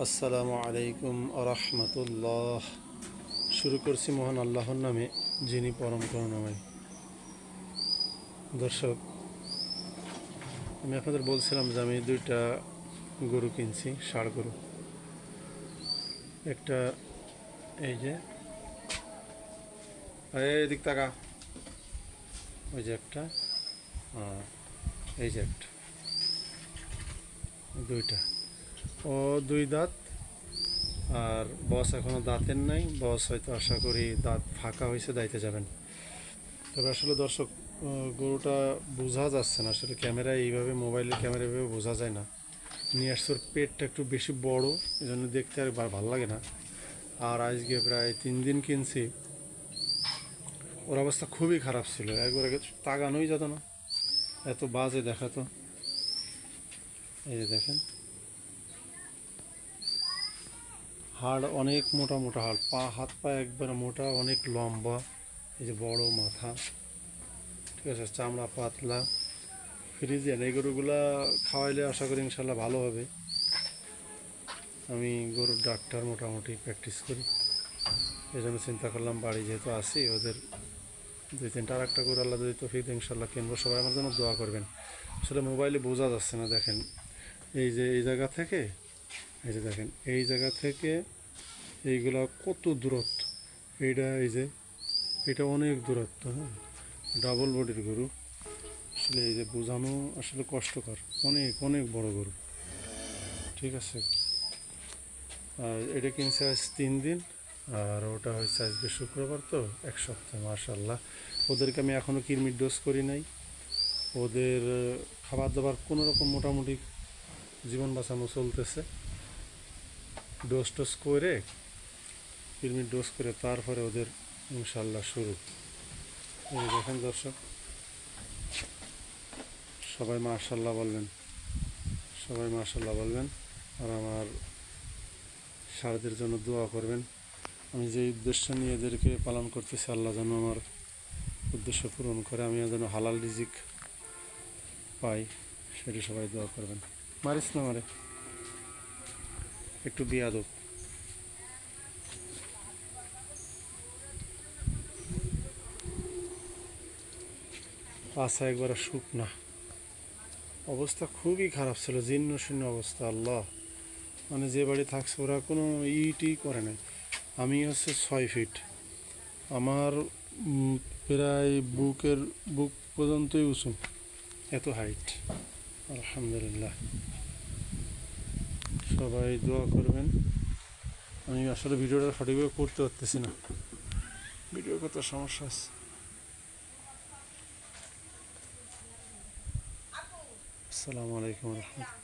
আসসালামু আলাইকুম আরহামতুল্লাহ। শুরু করছি মহান আল্লাহর নামে, যিনি পরম করুণাময়। দর্শক, আমি আপনাদের বলছিলাম যে আমি দুইটা গরু কিনছি, ষাড় গরু। একটা এই যে এদিক তাকা। ওই যে একটা এই যে একটা। দুইটা। ও দুই দাঁত। আর বস এখনও দাঁতের নাই। বস হয়তো আশা করি দাঁত ফাঁকা হয়েছে দাইতে যাবেন। তবে আসলে দর্শক গরুটা বোঝা যাচ্ছে না। আসলে ক্যামেরায় এইভাবে, মোবাইলের ক্যামেরা এভাবে বোঝা যায় না। নিয়ে আসছে পেটটা একটু বেশি বড় এই জন্য দেখতে আর ভালো লাগে না। আর আজকে প্রায় তিন দিন কিনছি। ওর অবস্থা খুবই খারাপ ছিল। একবার আগে তাগানোই যেত না। এত বাজে দেখাতো। এই যে দেখেন। হাড় অনেক মোটা মোটা হাড়, পা, হাত পা একবার মোটা, অনেক লম্বা, এই যে বড় মাথা, ঠিক আছে, চামড়া পাতলা ফ্রিজিয়ান এই গরুগুলা খাওয়াইলে আশা করি ইনশাল্লাহ ভালো হবে। আমি গরুর ডাক্তার মোটামুটি প্র্যাকটিস করি। এই জন্য চিন্তা করলাম বাড়ি যেহেতু আসি ওদের দুই তিনটা আর একটা গরু আল্লাহ যদি তো ফিদ ইনশাল্লাহ কিনবো। সবাই আমার জন্য দোয়া করবেন। আসলে মোবাইলে বোঝা যাচ্ছে না, দেখেন। এই যে এই জায়গা থেকে এই যে দেখেন, এই জায়গা থেকে এইগুলা কত দূরত্ব? এইটা এই যে, এটা অনেক দূরত্ব হ্যাঁ? ডাবল বডির গরু। আসলে এই যে বোঝানো আসলে কষ্টকর। অনেক অনেক বড় গরু। ঠিক আছে? আর এটা কিনছে আজ তিন দিন, আর ওটা হয়েছে আজকে শুক্রবার তো, এক সপ্তাহ মার্শাল্লাহ ওদেরকে আমি এখনও কিরমির ডোজ করি নাই। ওদের খাবার দাবার কোনো রকম মোটামুটি জীবন বাঁচানো চলতেছে। ডোজ টোজ করে কিরমির ডোজ করে তারপরে ওদের ইনশাল্লাহ শুরু। দেখেন দর্শক, সবাই মার্শাল্লাহ বলবেন, সবাই মার্শাল্লাহ বলবেন, আর আমার সারাদের জন্য দোয়া করবেন। আমি যে উদ্দেশ্য নিয়ে এদেরকে পালন করতেছি, আল্লাহ যেন আমার উদ্দেশ্য পূরণ করে আমি যেন হালাল রিজিক পাই, সেটি সবাই দোয়া করবেন। মারিস না মারে। একটু বিয়াদব আশা একবার সুখ শুকনা অবস্থা খুবই খারাপ ছিল, জীর্ণ শূন্য অবস্থা, আল্লাহ। মানে যে বাড়ি থাকছে, ওরা কোনো ইটি করে নাই। আমি হচ্ছে ছয় ফিট। আমার প্রায় বুকের, বুক পর্যন্তই উঁচু, এত হাইট আলহামদুলিল্লাহ। সবাই দোয়া করবেন। আমি আসলে ভিডিওটা সঠিকভাবে করতে পারতেছি না। ভিডিও কত সমস্যা আছে। আসসালামু আলাইকুম রহমতুল্লাহ।